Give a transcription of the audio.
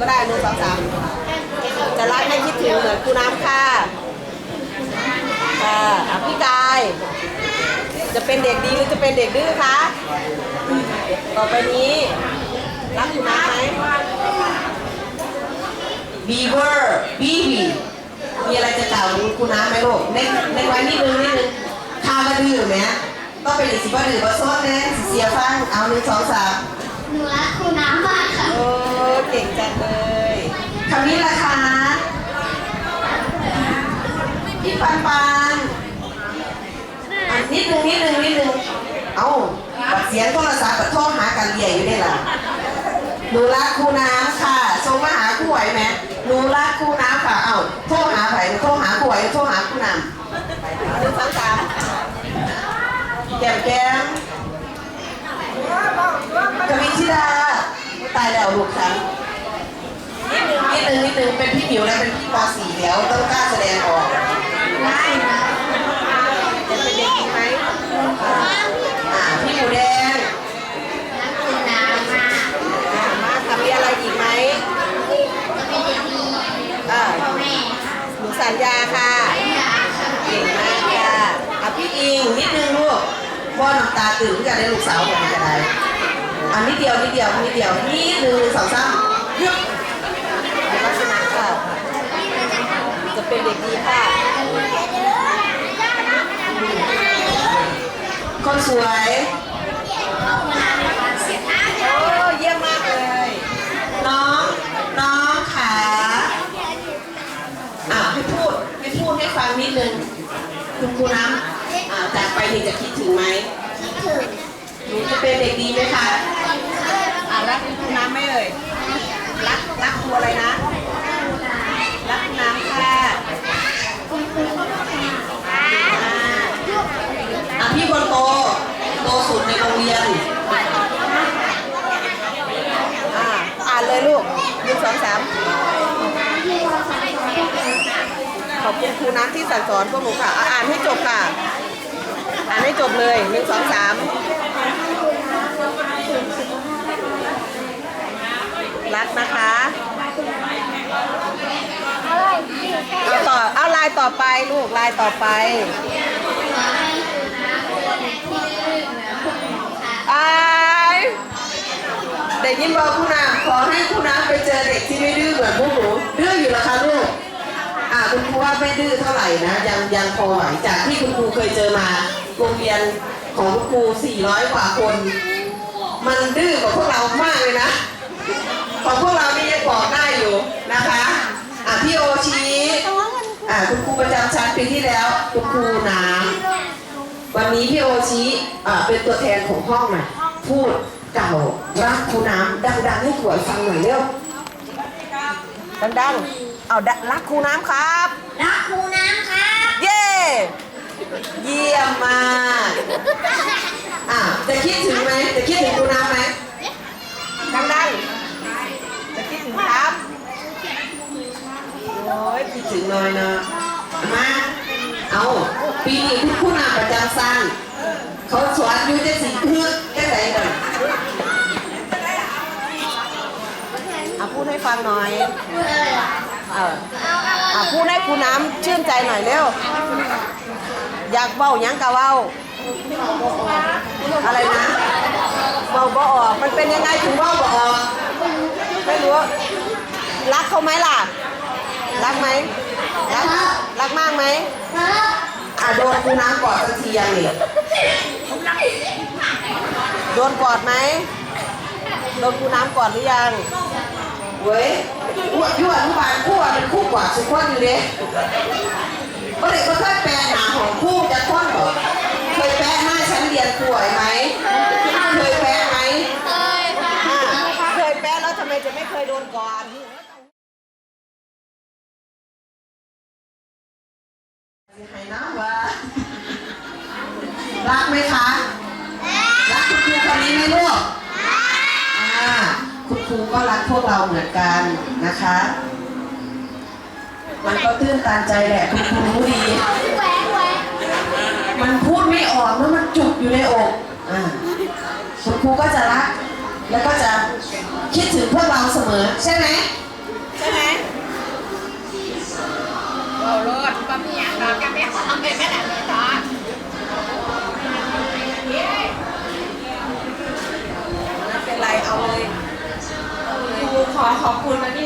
ก็ได้หนึ่งสองสามจะรักให้คิดถึงเหมือนครูน้ำค่ะค่ะอะพี่กาย จะเป็นเด็กดีหรือจะเป็นเด็กดื้อคะต่อไปนี้ รักครูน้ำไหมบีเวอร์บีบีมีอะไรจะกล่าวถึงครูน้ำไหมลูกเน้นเน้นไว้นิดนึงนิดนึงข้าวมาดื้อไหมต้องเป็นอีกสิบว่าดื้อว่าโซดแน่สิเสียฟังเอาหนึ่งสองสามหนูรักครูน้ำมากค่ะโอ้เก่งจังเลยคำนี้ล่ะคะพี่ปันปันอะนิดนึงนิดนึงนิดนึงเอ้าบัดเสียงโทรศัพท์กับโทรหากันเรียอยู่นี่ล่ะหนูรักครูน้ำค่ะส่งมาหาครูไหวไหมหนูรักครูน้ำค่ะ เอ้าโทรหาไผ่โทรหาครูไหวโทรหาครูน้ำหนึ่งสองสามแก้มแก้มกวินชิดาตายแล้วลูกฉันนิดนึง นิดนึงนิดนึงเป็นพี่หมิวแล้วเป็นพี่ป .4 แล้วต้องกล้าแสดงออกได้นะจะเป็นเด็กดีไหมอ่าพี่หมูแดงรักครูน้ำมากอ่ามาทำมีอะไรอีกไหมจะเป็นเด็กดีอ่าพ่อแม่หนูสัญญาค่ะเก่งมากค่ะอะพี่อิงนิดนึงลูกพ่อน้ำตาตื่นกันได้ลูกสาวกันจะได้อะนิดเดียวนิดเดียวนิดเดียวนิดนึงสองสามยึบเดี๋ยวก็ชนะค่ะ จะ เป็นเด็กดีค่ะ คนสวยโอ้เยี่ยมมากเลย น้องน้องขาอ่าให้พูดให้พูดให้ฟังนิดนึงคุณครูน้ำอ่าจากไปนี่จะคิดถึงไหมคิดถึงหนูจะเป็นเด็กดีไหมคะอ่ารักคุณครูน้ำไหมเอ่ยรักรักครูอะไรนะ รักคุณน้ำค่ะอะพี่คนโตโตสุดในโรงเรียน อ่าอ่านเลยลูกหนึ่งสองสามขอบ คุณครูน้ำที่สั่งสอนพวกหนูค่ะ อ่านให้จบค่ะ อ่านให้จบเลยหนึ่งสองสามรักนะคะเอาต่อเอาลายต่อไปลูกลายต่อไปอายได้ยินบอกคุณน้ำขอให้คุณน้ำไปเจอเด็กที่ไม่ดื้อเหมือนพวกหนูดื้ออยู่เหรอคะลูก คุณครูว่าไม่ดื้อเท่าไหร่นะ ยังยังพอไหวจากที่คุณครูเคยเจอมาโรงเรียนของคุณครู 400 กว่าคน มันดื้อกว่าพวกเรามากเลยนะ ของพวกเรานี่ยังบอกได้อยู่นะคะอะพี่โอชีอะคุณครูประจำชั้นปีที่แล้ว คุณครูน้ำวันนี้พี่โอชีอะเป็นตัวแทนของห้องหน่อยพูดเก่ารักครูน้ำดังๆให้ขวยฟังหน่อยเร็วดังๆ เอาดะรักครูน้ำครับ รักครูน้ำครับ เย้เยี่ยมมากอะจะคิดถึงไหมจะคิดถึงครูน้ำไหมดังๆจะคิดถึงครับโอ้ยคิดถึงเลยเนาะมาเอาปีนี้คุณผู้นำประจำสั้นเขาสอนอยู่จะสิเพื่อแค่ไหนก่อนเอาพูดให้ฟังหน่อยพูดอะไรล่ะ เอออะพูดให้ครูน้ำชื่นใจหน่อยเร็ว อยากเบ้าหยังกะเบ้าอะไรนะเบ้าบ่ออก มันเป็นยังไงถึงเบ้าบ่ออก ไม่รู้ รักเขาไหมล่ะ รักไหม รัก รักมากไหมรับอะโดนครูน้ำกอดสักทียังนี่โดนกอดไหม โดนครูน้ำกอดหรือยัง เว้ย อ้วยั่วอนุบาลคู่อะเป็นคู่กว่าสุขคนอยู่เด้ก็เลยก็เคยแปลหนาของคู่จะค้นเหรอเคยแปลหน้าชั้นเรียนป่วยไหมเคยแปลไหมเคยค่ะอะเคยแปลแล้วทำไมจะไม่เคยโดนก่อนให้นะว่ารักไหมคะ รักคุณครูคนนี้ไหมลูกอ่า ครูก็รักพวกเราเหมือนกันนะคะ มันก็ตื้นตันใจแหละคุณครูรู้ดี มันพูดไม่ออกแล้วมันจุกอยู่ในอกอ่าคุณครูก็จะรัก แล้วก็จะคิดถึงพวกเราเสมอใช่ไหมใช่ไหมเราลดบะหมี่เราจะไม่ทำเป็นแม่ไหนเลยจ้าเป็นไรเอาเลย ขอขอบคุณมากที่